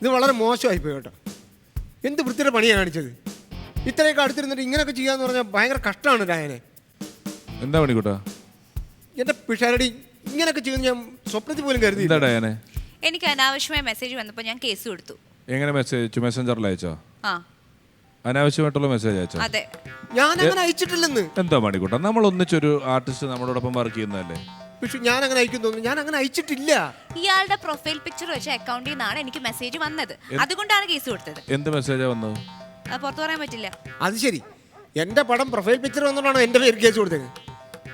ഇത് വളരെ മോശമായി പോയി കേട്ടോ. എന്ത് വൃത്തിയുടെ പണിയാണ് കാണിച്ചത്? ഇത്രയൊക്കെ അടുത്തിരുന്നിട്ട് ഇങ്ങനെയൊക്കെ ചെയ്യാന്ന് പറഞ്ഞാൽ ഭയങ്കര കഷ്ടമാണ് രായനെ. എന്താ മണിക്കൂട്ടാ എന്റെ പിഷാരടി ഇങ്ങനെയൊക്കെ ചെയ്യുന്ന ഞാൻ സ്വപ്നത്തിൽ പോലും കരുതി എന്താ ഡയാനെ എനിക്ക് അനാവശ്യമായ മെസ്സേജ് വന്നപ്പോൾ ഞാൻ കേസ് കൊടുത്തു. എങ്ങനെ മെസ്സേജ് അയച്ചു മെസ്സഞ്ചറിൽ അയച്ചോ? ആ. അനാവശ്യമായിട്ടുള്ള മെസ്സേജ് അയച്ചോ? അതെ. ഞാൻ അങ്ങനെ അയച്ചിട്ടില്ലെന്ന്. എന്താ മണിക്കൂട്ടാ നമ്മൾ ഒന്നിച്ചൊരു ആർട്ടിസ്റ്റ് നമ്മളോടൊപ്പം വർക്ക് ചെയ്യുന്നതല്ലേ? പക്ഷെ ഞാൻ അങ്ങനെ അയക്കും തോന്നുന്നു ഞാൻ അങ്ങനെ അയച്ചിട്ടില്ല. ഇയാളുടെ പ്രൊഫൈൽ പിക്ചർ വെച്ച അക്കൗണ്ടിൽ നിന്നാണ് എനിക്ക് മെസ്സേജ് വന്നത്. അതുകൊണ്ടാണ് കേസ് കൊടുത്തത്. എന്ത് മെസ്സേജാ വന്നത്? അത് പുറത്തു പറയാൻ പറ്റില്ല. അത് ശരി. എന്റെ പടം പ്രൊഫൈൽ പിക്ചർ വന്നുകൊണ്ടാണോ എന്റെ പേര് കേസ് കൊടുത്തത്.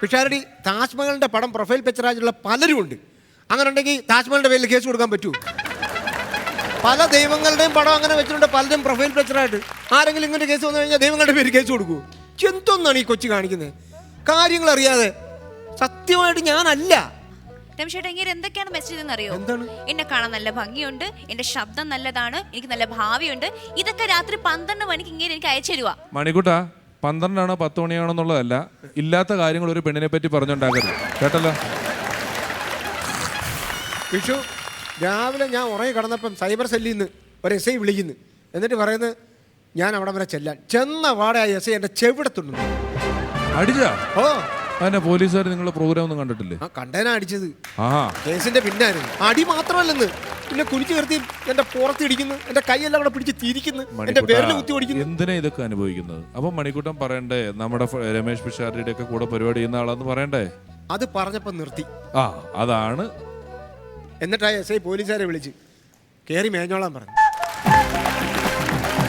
പിഷാരടി താജ്മഹലിന്റെ പടം പ്രൊഫൈൽ പിക്ചർ ആയിട്ടുള്ള പലരും ഉണ്ട്. അങ്ങനെ ഉണ്ടെങ്കിൽ താജ്മഹലിന്റെ പേരിൽ കേസ് കൊടുക്കാൻ പറ്റൂ. പല ദൈവങ്ങളുടെയും പടം അങ്ങനെ വെച്ചിട്ടുണ്ട് പലരും പ്രൊഫൈൽ പിക്ചറായിട്ട് ആരെങ്കിലും ഇങ്ങനെ കേസ് വന്നു കഴിഞ്ഞാൽ ദൈവങ്ങളുടെ പേര് കേസ് കൊടുക്കൂ. എന്തൊന്നാണ് ഈ കൊച്ചു കാണിക്കുന്നത്? കാര്യങ്ങൾ അറിയാതെ സത്യമായിട്ട് ഞാനല്ല. രമേശേട്ടാ ഇങ്ങനെ എന്തൊക്കെയാണ് മെസ്സേജ് എന്ന് അറിയോ? എന്താണ്? എന്നെ കാണാൻ നല്ല ഭംഗിയുണ്ട് എന്റെ ശബ്ദം നല്ലതാണ് എനിക്ക് നല്ല ഭാവിയുണ്ട്. ഇതൊക്കെ രാത്രി പന്ത്രണ്ട് മണിക്ക് ഇങ്ങനെ എനിക്ക് അയച്ചു തരുവാ. മണിക്കൂട്ടാ പന്ത്രണ്ടാണോ പത്ത് മണിയാണോ എന്നുള്ളതല്ല ഇല്ലാത്ത കാര്യങ്ങൾ ഒരു പെണ്ണിനെ പറ്റി പറഞ്ഞുണ്ടാക്കരുത്. കേട്ടല്ലോ? വിഷു രാവിലെ ഞാൻ ഉറങ്ങി കിടന്നപ്പം സൈബർ സെല്ലിൽ നിന്ന് ഒരു എസ് ഐ വിളിക്കുന്നു. എന്നിട്ട് പറയുന്നത് ഞാൻ അവിടെ വരെ ചെല്ലാൻ. ചെന്ന വാടക എസ് ഐ എന്റെ ചെവിടത്തുണ്ട്. അടിച്ചാ ഓ അതന്നെ പോലീസുകാർ നിങ്ങളുടെ പ്രോഗ്രാം ഒന്നും കണ്ടിട്ടില്ലേ? ആ കണ്ടേനാ അടിച്ചത്. ആ. കേസിന്റെ പിന്നായിരുന്നു. അടി മാത്രമല്ലെന്ന്. പിന്നെ കുനിച്ചു നിർത്തി എന്റെ പുറത്ത് ഇടിക്കുന്നു എന്റെ കൈയെല്ലാം കൂടെ പിടിച്ച് തിരിക്കുന്നു എന്റെ പേരിൽ കുത്തി ഓടിക്കുന്നു. എന്തിനാ ഇതൊക്കെ അനുഭവിക്കുന്നത്? അപ്പൊ മണിക്കൂട്ടം പറയണ്ടേ നമ്മുടെ ഫ- രമേശ് പിഷാരിയുടെ ഒക്കെ കൂടെ പരിപാടി ചെയ്യുന്ന ആളാന്ന് പറയണ്ടേ? അത് പറഞ്ഞപ്പോ നിർത്തി. ആ അതാണ് എന്നിട്ട് എസ് ഐ പോലീസുകാരെ വിളിച്ച് കയറി മേഞ്ഞോളാൻ പറഞ്ഞു.